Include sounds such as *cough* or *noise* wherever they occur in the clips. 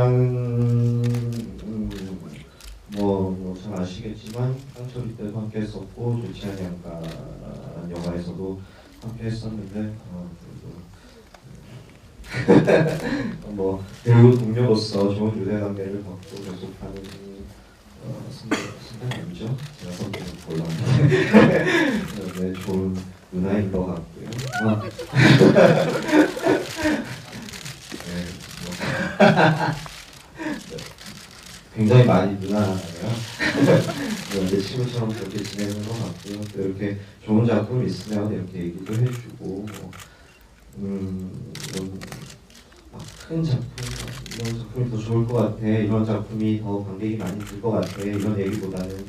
씨랑은 음, 뭐잘 아시겠지만 깡초리 때도 함께 했었고 좋지 않은 양가라는 영화에서도 함께 했었는데 어, 그래도 *laughs* 뭐 배우 동료로서 좋은 유대 관계를 갖고 계속하는 어, 선배 선배 아니죠? 제가 선배는 몰랐는데 *laughs* 네, 좋은 누나인 것 같고요. 어. *laughs* 네, 뭐. 굉장히 많이 누나예요. *laughs* 이제 친구처럼 그렇게 지내는 것 같고요. 또 이렇게 좋은 작품 있으면 이렇게 얘기도 해주고 뭐, 음, 이런 막 큰 작품 이런 작품이 더 좋을 것 같아. 이런 작품이 더 관객이 많이 들 것 같아. 이런 얘기보다는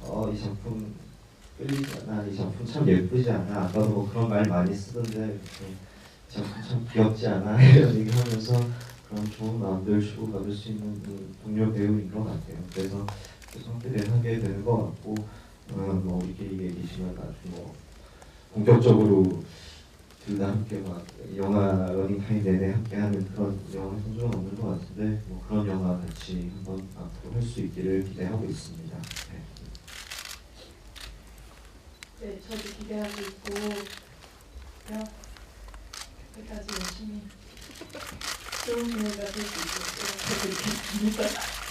어, 이 작품 끌리지 않아. 이 작품 참 예쁘지 않아. 아까도 뭐 그런 말 많이 쓰던데 작품 참 귀엽지 않아. *laughs* 이런 얘기 하면서 그런 좋은 마음들 주고 받을 수 있는 그 동료 배우인 것 같아요. 그래서 계속 함께 하게 되는 것 같고, 어, 뭐 우리끼리 얘기지만 아주 뭐 본격적으로 둘 다 함께 막 영화 러닝타임 내내 함께 하는 그런 영화 성수가 없는 것 같은데 뭐 그런 영화 같이 한번 앞으로 할 수 있기를 기대하고 있습니다. 네. 네, 저도 기대하고 있고요. 끝까지 열심히 좋은 배